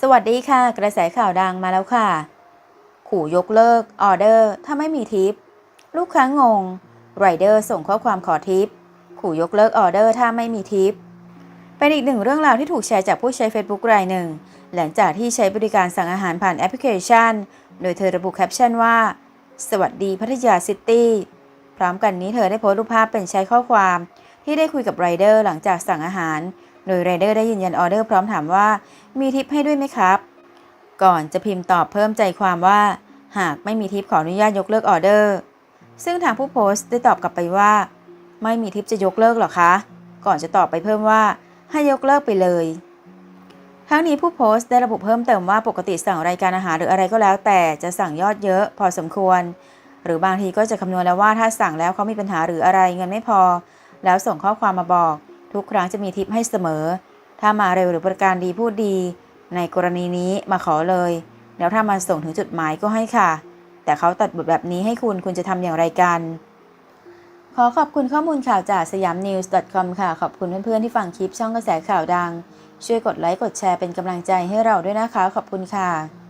สวัสดีค่ะ กระแสข่าวดังมาแล้วค่ะ ขู่ยกเลิกออเดอร์ถ้าไม่มีทิป ลูกค้างงไรเดอร์ส่งข้อความขอทิป ขู่ยกเลิกออเดอร์ถ้าไม่มีทิป เป็นอีกหนึ่งเรื่องราวที่ถูกแชร์จากผู้ใช้ Facebook รายหนึ่ง หลังจากที่ใช้บริการสั่งอาหารผ่านแอปพลิเคชัน โดยเธอระบุแคปชั่นว่า สวัสดีพัทยาซิตี้พร้อมกันนี้เธอได้โพสต์รูปภาพเป็นใช้ข้อความ ที่ได้คุยกับไรเดอร์หลังจากสั่งอาหาร โดยไรเดอร์ได้ยืนยันออเดอร์พร้อมถามว่า มีทิปให้ด้วยไหมครับ ก่อนจะพิมพ์ตอบเพิ่มใจความว่า หากไม่มีทิปขออนุญาตยกเลิกออเดอร์ ซึ่งทางผู้โพสต์ได้ตอบกลับไปว่า ไม่มีทิปจะยกเลิกหรอคะ ก่อนจะตอบไปเพิ่มว่า ให้ยกเลิกไปเลย ทั้งนี้ผู้โพสต์ได้ระบุเพิ่มเติมว่าปกติสั่งรายการอาหารหรืออะไรก็แล้ว แต่จะสั่งยอดเยอะ พอสมควร หรือบางทีก็จะคำนวณแล้วว่าถ้าสั่งแล้วเขามีปัญหาหรืออะไรเงินไม่พอ แล้วส่งข้อความมาบอก ทุกครั้งจะมีทิปให้เสมอ ถ้ามาเร็วหรือบริการดีพูดดี ในกรณีนี้มาขอเลย แล้วถ้ามาส่งถึงจุดหมายก็ให้ค่ะ แต่เขาตัดบทแบบนี้ให้คุณคุณจะทำอย่างไรกัน ขอขอบคุณข้อมูลข่าวจากสยามนิวส์ .com ค่ะ ขอบคุณเพื่อนๆที่ฟังคลิปช่องกระแสข่าวดัง ช่วยกดไลค์กดแชร์เป็นกำลังใจให้เราด้วยนะคะ ขอบคุณค่ะ